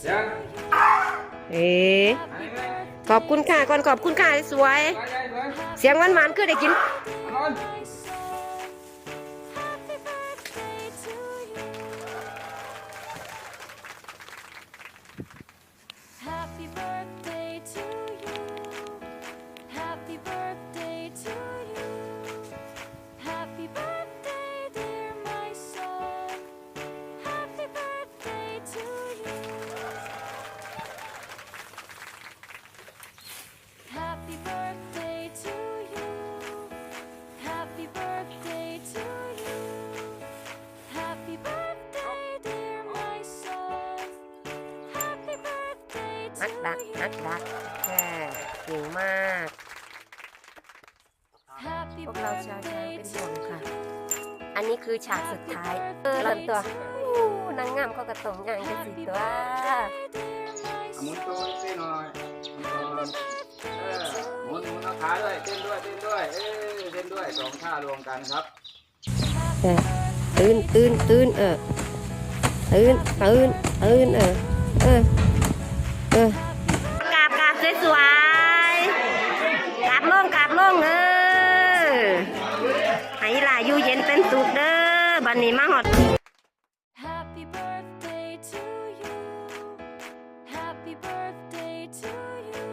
เสียงเอ๊ะอันนี้ไหมขอบคุณค่ะก่อนขอบคุณค่ะสวย ไปไปไปเสียงหวานๆคือได้กิน นอน Happy birthday นักดักนักดักแค่เก่งมาก พวกเราชาวช้างเป็นห่วงค่ะ อันนี้คือฉากสุดท้ายเออล่นตัวนางงามเขากระตงยางกันสิตัวอะหมุนตัวสิหน่อยหมุนตัวเออหมุนมุนเอาขาด้วยเต้นด้วยเต้นด้วยเออเต้นด้วยสองท่ารวมกันครับเออตื่นตื่นตื่นเออตื่นตื่นตื่นเออเออ ออกราบกราบสวยๆกราบลงกราบลงเออให้หลายอยู่เย็นเป็นสุขเด้อบัดนี้มาหอด Happy birthday to you. Happy birthday to you.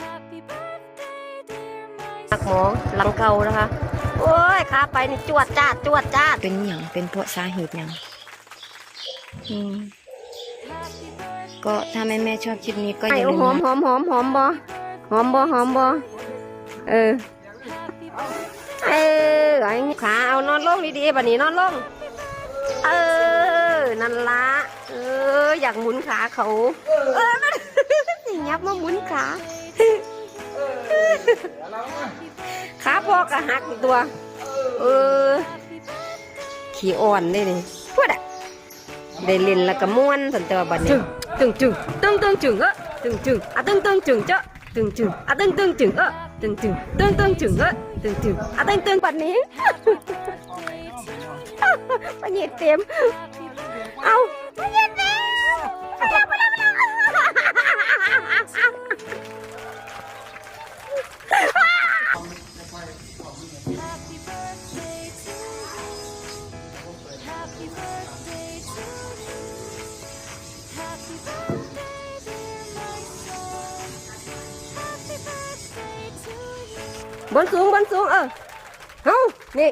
Happy birthday, dear my หักหมอหลังเก่านะคะ โอ้ยขาไปนี่จวดจ้าดจวดจ้าดเป็นอย่างเป็นเพราะสาเหตุอย่างอืม Happy birthday. ก็ถ้าแม่แม่ๆชอบคลิปนี้ก็อไอ้ย่าลืมหอมนะหอมหอมหอมบ่หอมบ่หอมบ่เออ Happy birthday. เออไอ้ขาเอานอนลงดีๆบัดนี้นอนลง เออ นั่นละเออ อยากหมุนขาเขา เออมันยับมาหมุนขาขาพอกระหักอีกตัว เออ ขี้อ่อนได้นี่พูดอะ ได้เล่นแล้วก็ม่วนสันตัวบัดนี้ตึงจึงตึงตึงจึงเออตึงจึงอะตึงตึงจึงเจ้าตึงจึงอะตึงตึงจึงเออตึงจึงตึงตึงจึงเออตึงจึงอะตึงตึงบัดนี้ปะเหยียเต็มเอาปะเหยี บนสูงบนสูงเออเฮ้านี่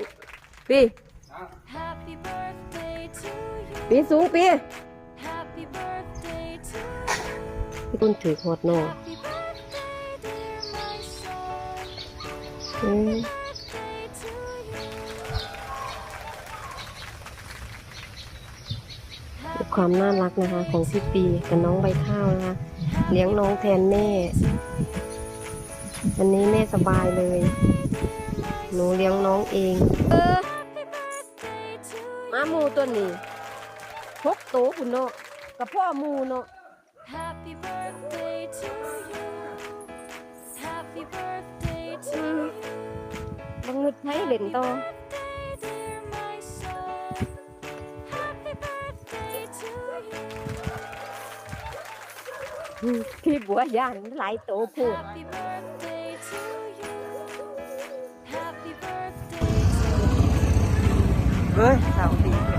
ปี Happy birthday to you. ปีสูงปี Happy birthday to you. พี่คุณถือขวดโน่ Happy birthday, dear my son. อืม ความน่ารักนะคะ ของพี่ปีกับน้องใบข้าวนะคะ เลี้ยงน้องแทนแม่วันนี้แม่สบายเลย หนูเลี้ยงน้องเองเออ Birthday to you. มาหมูตัวนี้พกโตคุณเนาะกับพ่อหมูเนาะ Happy birthday to you. Happy birthday to อืม you. บังนึกให้เล่นต่อ พี่บัวย่านหลายโตพูด Happy birthday to you. Happy birthday to you. เฮ้ยสาวดี